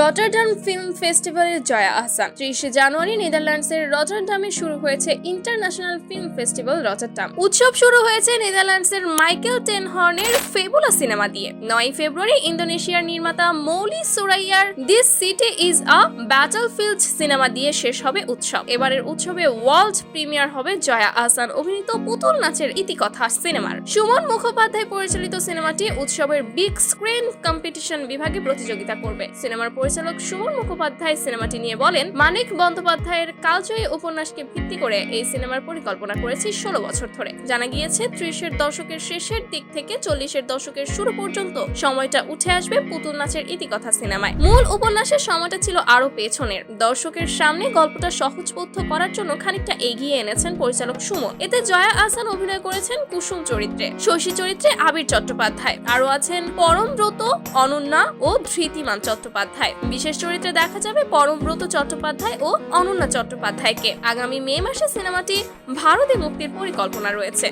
Rotterdam film ফেস্টিভ্যালের জয়া আহসান। ত্রিশে জানুয়ারি নেদারল্যান্ডসের রটারডামে শুরু হয়েছে ইন্টারন্যাশনাল ফিল্ম ফেস্টিভ্যাল রটারডাম। উৎসব শুরু হয়েছে নেদারল্যান্ডসের মাইকেল টেন হর্নের ফেবুলা সিনেমা দিয়ে। নয় ফেব্রুয়ারি ইন্দোনেশিয়ার নির্মাতা মৌলি সুরাইয়ার this city is a battlefield cinema দিয়ে শেষ হবে উৎসব। এবারের উৎসবে ওয়ার্ল্ড প্রিমিয়ার হবে জয়া আহসান অভিনীত পুতুল নাচের ইতিকথা সিনেমার। সুমন মুখোপাধ্যায় পরিচালিত সিনেমাটি উৎসবের বিগ স্ক্রিন কম্পিটিশন বিভাগে প্রতিযোগিতা করবে। সিনেমার পরিচালক সুমন মুখোপাধ্যায় সিনেমাটি নিয়ে বলেন, মানিক বন্দ্যোপাধ্যায়ের কালজয়ী উপন্যাসকে ভিত্তি করে এই সিনেমার পরিকল্পনা করেছি ষোলো বছর ধরে। জানা গিয়েছে, ত্রিশের দশকের শেষের দিক থেকে চল্লিশের দশকের শুরু পর্যন্ত সময়টা উঠে আসবে পুতুল নাচের ইতিকথা সিনেমায়। মূল উপন্যাসের সময়টা ছিল আরও পেছনের। দর্শকের সামনে গল্পটা সহজবোধ্য করার জন্য খানিকটা এগিয়ে এনেছেন পরিচালক সুমন। এতে জয়া আহসান অভিনয় করেছেন কুসুম চরিত্রে, শশী চরিত্রে আবির চট্টোপাধ্যায়। আরও আছেন পরমব্রত অনন্যা ও ধৃতিমান চট্টোপাধ্যায়। বিশেষ চরিত্রে দেখা যাবে পরমব্রত চট্টোপাধ্যায় ও অনন্যা চট্টোপাধ্যায়কে। আগামী মে মাসে সিনেমাটি ভারতে মুক্তির পরিকল্পনা রয়েছে।